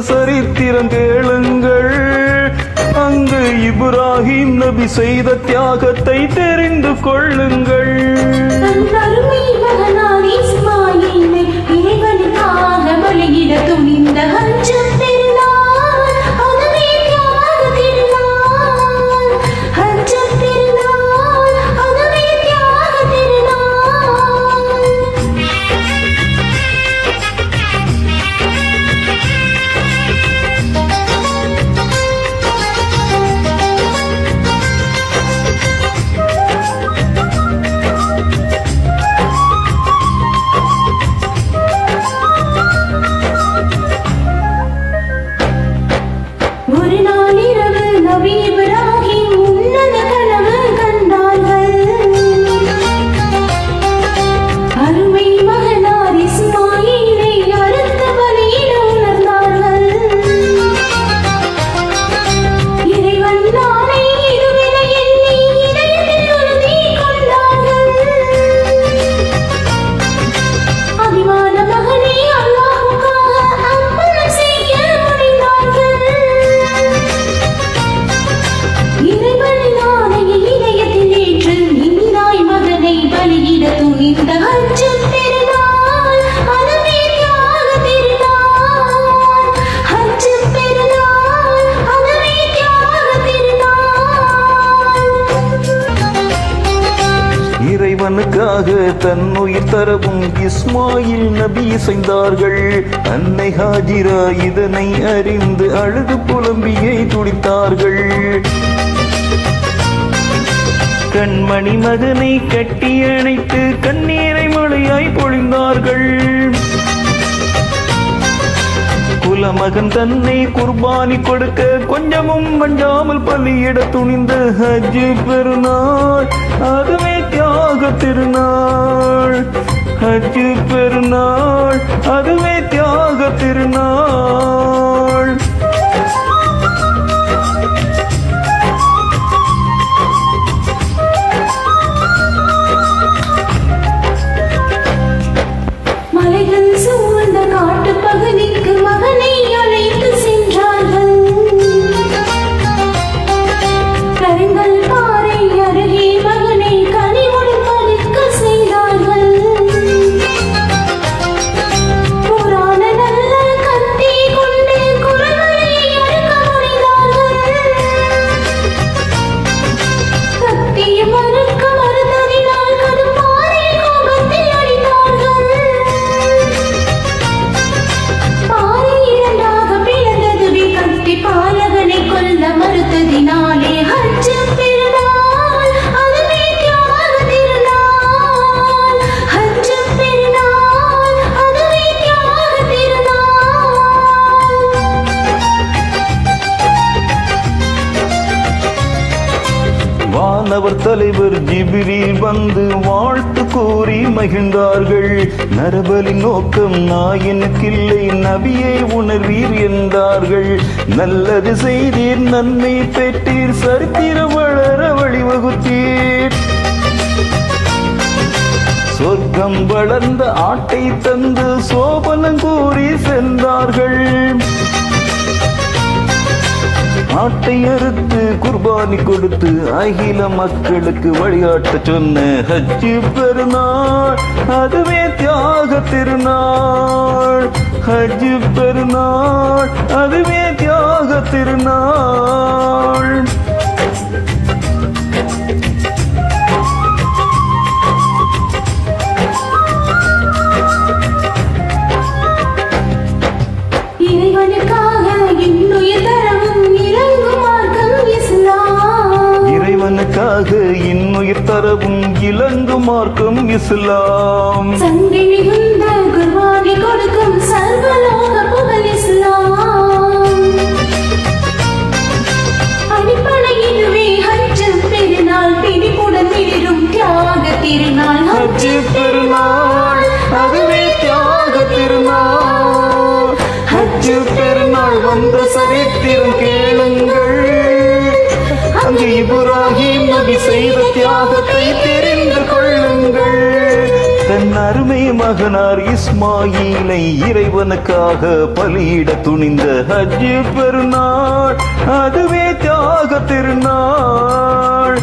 சரித்திரம் கேளுங்கள். அங்கு இப்ராஹிம் நபி செய்த தியாகத்தை தெரிந்து கொள்ளுங்கள். இறைவனுக்காக தன் உயிர் தரவும் இஸ்மாயில் நபி செய்தார்கள் அன்னை ஹாஜிரா இதனை அறிந்து அழுது புலம்பியை துடித்தார்கள். கண்மணி மகனை கட்டி அணைத்து கண்ணீரை மழையாய் பொழிந்தார்கள். மகன் தன்னை குர்பானி கொடுக்க கொஞ்சமும் வஞ்சாமல் பள்ளியிட துணிந்த ஹஜ் பெருநாள். திருநாள் ஹஜ் பெருநாள் அதுவே தியாக திருநாள். வானவர் தலைவர் ஜிபிரில் வந்து வாழ்த்து கூறி மகிழ்ந்தார்கள். நரபலி நோக்கம் நாயனுக்கில்லை நபியை உணர்வீர் என்றார்கள். நல்லது செய்தீர் நன்மை பெற்றீர் சரித்திர வளர வழிவகுத்தீர். சொர்க்கம் வளர்ந்த ஆட்டை தந்து சோபனம் கூறி சென்றார்கள். ஆட்டை அறுத்து குர்பானி கொடுத்து அகில மக்களுக்கு வழிகாட்ட சொன்ன ஹஜ்ஜு பெருநாள் அதுவே தியாக திருநாள். ஹஜ்ஜு பெருநாள் அதுவே தியாக திருநாள். இலங்கு மார்க்கம் இஸ்லாம். கொடுக்கும் சர்வலோக புகழ் இஸ்லாம். அடிப்படை இதுவே ஹஜ் பெருநாள் பிடிப்புடன் மிளிரும் தியாக திருநாள். ஹஜ்ஜு பெருநாள் அதுவே தியாக திருநாள். ஹஜ்ஜு பெருநாள் வந்த சரித்திரம் கேளுங்கள். அங்கு இப்ராஹிம் நபி செய்த தியாகத்தை தெரிந்து கொள்ளுங்கள். தன் அருமை மகனார் இஸ்மாயிலை இறைவனுக்காக பலியிட துணிந்த ஹஜ்ஜு பெருநாள் அதுவே தியாக திருநாள்.